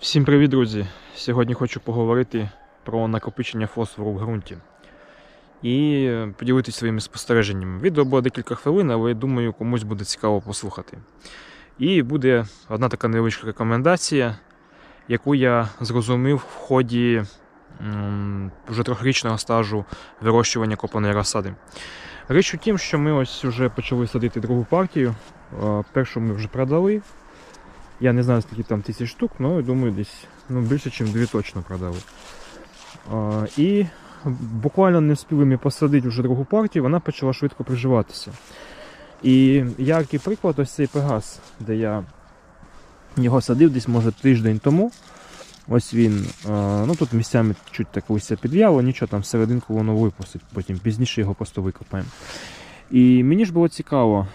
Всім привіт, друзі! Сьогодні хочу поговорити про накопичення фосфору в ґрунті і поділитися своїми спостереженнями. Відео буде декілька хвилин, але я думаю, комусь буде цікаво послухати. І буде одна така невеличка рекомендація, яку я зрозумів в ході вже трьохрічного стажу вирощування копаної розсади. Річ у тім, що ми ось вже почали садити другу партію. Е, Першу ми вже продали. Я не знаю, скільки там тисяч штук, але думаю, десь ну, більше, ніж дві точно продали. І буквально не встигли ми посадити вже другу партію, вона почала швидко приживатися. І яркий приклад ось цей Пегас, де я його садив десь, може, тиждень тому. Ось він, ну тут місцями чуть так листя підв'яло, нічого там серединку воно випустить, потім пізніше його просто викопаємо. І мені ж було цікаво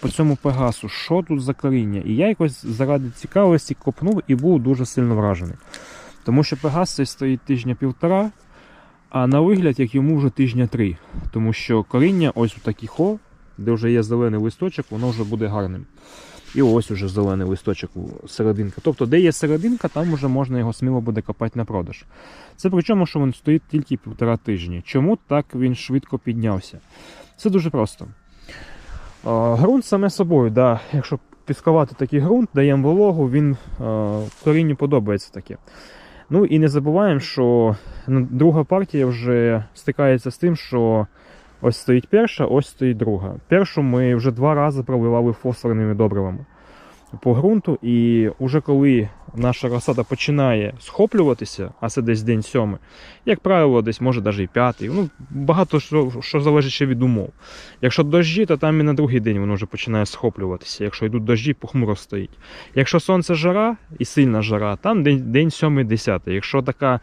по цьому Пегасу, що тут за коріння. І я якось заради цікавості копнув і був дуже сильно вражений. Тому що Пегас цей стоїть тижня півтора, а на вигляд, як йому вже тижня три. Тому що коріння ось у такий хо, де вже є зелений листочок, воно вже буде гарним. І ось уже зелений листочок серединка. Тобто, де є серединка, там вже можна його сміло буде копати на продаж. Це причому, що він стоїть тільки півтора тижні. Чому так він швидко піднявся? Це дуже просто. Грунт саме собою, да, якщо піскувати такий ґрунт, даємо вологу, він а, корінню подобається таке. Ну і не забуваємо, що ну, друга партія вже стикається з тим, що ось стоїть перша, ось стоїть друга. Першу ми вже два рази проливали фосфорними добривами по ґрунту, і вже коли наша розсада починає схоплюватися, а це десь день сьомий, як правило, десь може навіть і п'ятий. Ну, багато що, що залежить ще від умов. Якщо дощі, то там і на другий день воно вже починає схоплюватися. Якщо йдуть дощі, похмуро стоїть. Якщо сонце жара і сильна жара, там день, день 7-10. Якщо така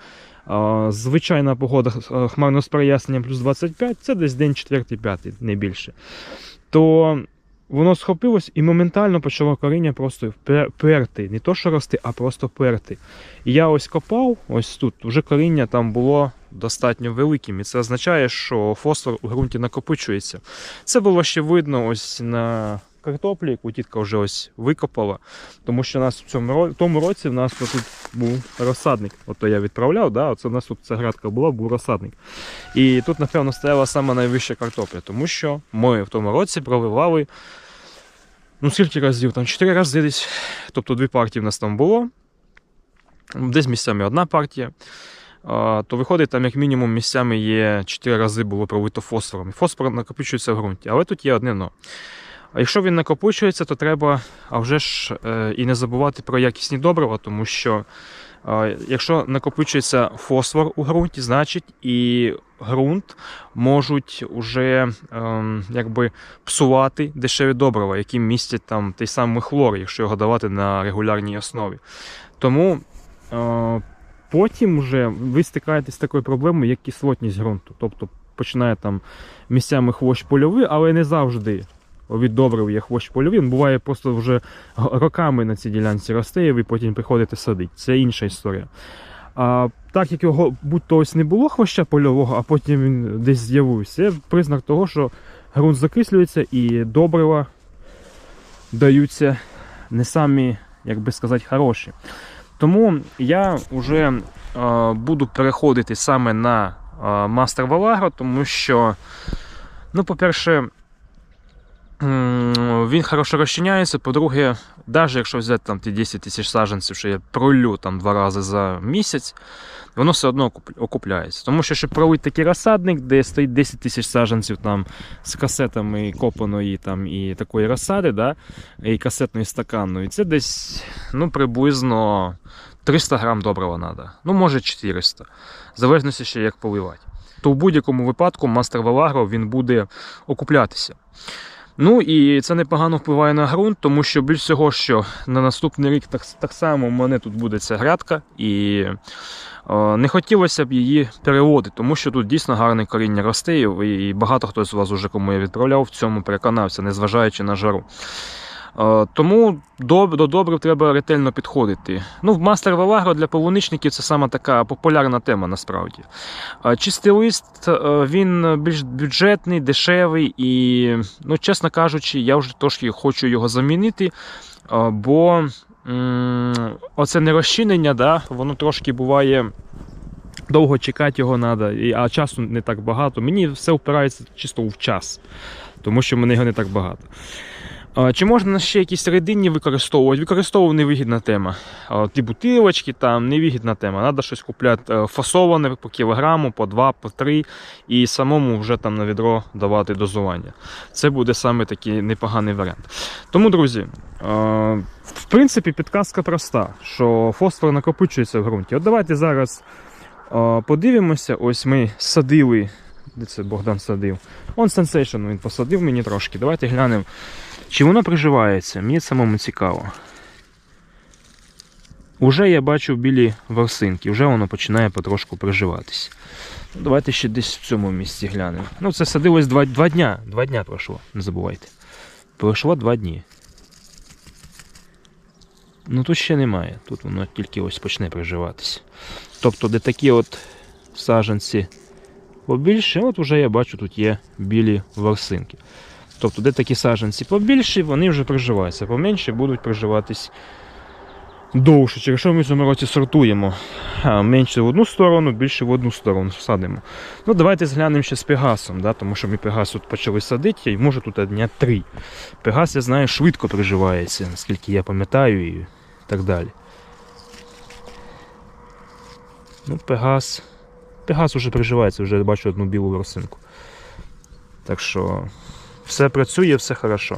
звичайна погода хмарно з проясненням плюс 25, це десь день 4-5, не більше. То воно схопилось і моментально почало коріння просто перти. Не то, що рости, а просто перти. І я ось копав, ось тут, вже коріння там було достатньо великим. І це означає, що фосфор у ґрунті накопичується. Це було ще видно ось на картоплі, яку тітка вже ось викопала. Тому що у нас в цьому ро- тому році в нас тут був розсадник. Ото я відправляв, да? Оце у нас тут ця градка була, був розсадник. І тут, напевно, стояла саме найвища картопля, тому що ми в тому році проливали. Ну, скільки разів? Там 4 рази десь. Тобто дві партії в нас там було. Десь місцями одна партія. То виходить, там як мінімум місцями є 4 рази було пролито фосфором. Фосфор накопичується в ґрунті. Але тут є одне но. А якщо він накопичується, то треба а вже ж е, і не забувати про якісні добрива, тому що е, якщо накопичується фосфор у ґрунті, значить і ґрунт можуть уже ем, якби псувати дешеві добрива, які містять там той самий хлор, якщо його давати на регулярній основі. Тому е, потім вже ви стикаєтесь з такою проблемою, як кислотність ґрунту. Тобто починає там місцями хвощ польовий, але не завжди від добрив є хвощ польовий. Він буває просто вже роками на цій ділянці росте, і ви потім приходите садити. Це інша історія. А так як його будь-то ось не було хвоща польового, а потім він десь з'явився, це признак того, що ґрунт закислюється і добрива даються не самі, як би сказати, хороші. Тому я вже е, буду переходити саме на е, Мастер Валагро, тому що, ну, по-перше, він хорошо розчиняється. По-друге, навіть якщо взяти там ті 10 тисяч саджанців, що я пролю там два рази за місяць, воно все одно окупляється. Тому що, щоб пролити такий розсадник, де стоїть 10 тисяч саджанців там, з касетами копаної там, і такої розсади, да, і касетної стаканної, це десь ну, приблизно 300 грам добрива треба. Ну, може 400. В залежності ще як поливати. То в будь-якому випадку мастер Валагро він буде окуплятися. Ну і це непогано впливає на ґрунт, тому що більш всього, що на наступний рік так, так само в мене тут буде ця грядка, і е, не хотілося б її переводити, тому що тут дійсно гарне коріння росте, і багато хто з вас уже кому я відправляв, в цьому переконався, незважаючи на жару. Е, Тому до, до добрив треба ретельно підходити. Ну, мастер Валагро для полуничників це саме така популярна тема насправді. Е, Чистий лист е, він більш бюджетний, дешевий і, ну, чесно кажучи, я вже трошки хочу його замінити, бо оце не розчинення, да, воно трошки буває. Довго чекати його треба, а часу не так багато. Мені все впирається чисто в час, тому що мене його не так багато. Чи можна ще якісь серединні використовувати? Використовувати невигідна тема. Ті бутилочки там невигідна тема. Треба щось купляти е, фасоване по кілограму, по 2, по 3 і самому вже там на відро давати дозування. Це буде саме такий непоганий варіант. Тому, друзі, в принципі, підказка проста, що фосфор накопичується в ґрунті. От давайте зараз подивимося. Ось ми садили. Де це Богдан садив? Он Sensation він посадив мені трошки. Давайте глянемо. Чи воно приживається? Мені самому цікаво. Уже я бачу білі ворсинки, вже воно починає потрошку приживатись. Ну, Давайте ще десь в цьому місці глянемо. Ну, це садилось два, два дня. Два дня пройшло, не забувайте. Пройшло два дні. Ну тут ще немає. Тут воно тільки ось почне приживатись. Тобто, де такі от саджанці побільше, от вже я бачу, тут є білі ворсинки. Тобто, де такі саджанці побільші, вони вже приживаються, поменші будуть приживатись довше. Через що ми в цьому році сортуємо? Менше в одну сторону, більше в одну сторону садимо. Ну, давайте зглянемо ще з Пегасом, да? тому що ми Пегас тут почали садити, і може тут дня три. Пегас, я знаю, швидко приживається, наскільки я пам'ятаю і так далі. Ну, Пегас. Пегас вже приживається, вже бачу одну білу росинку. Так що все працює, все хорошо.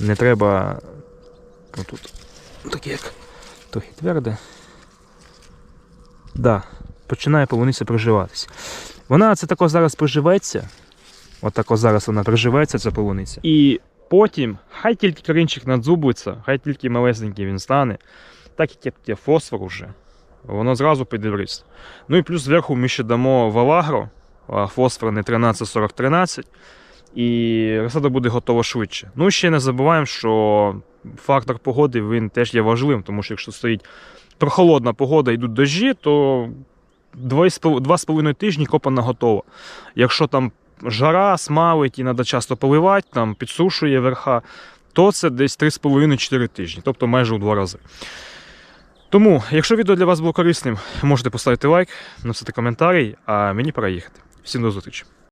Не треба. Ну, тут таке як трохи тверде. Да, починає полуниця приживатися. Вона це тако зараз приживеться. От тако зараз вона приживеться, ця полуниця. І потім, хай тільки корінчик надзубується, хай тільки малесенький він стане, так як є фосфор вже, воно зразу піде в ріст. Ну і плюс зверху ми ще дамо валагро, фосфорний 13-40-13, і розсада буде готова швидше. Ну ще не забуваємо, що фактор погоди він теж є важливим, тому що якщо стоїть прохолодна погода, йдуть дощі, то 2,5 тижні копана готова. Якщо там жара, смалить і треба часто поливати, там підсушує верха, то це десь 3,5-4 тижні, тобто майже у два рази. Тому, якщо відео для вас було корисним, можете поставити лайк, написати коментарі, а мені пора їхати. Всім до зустрічі!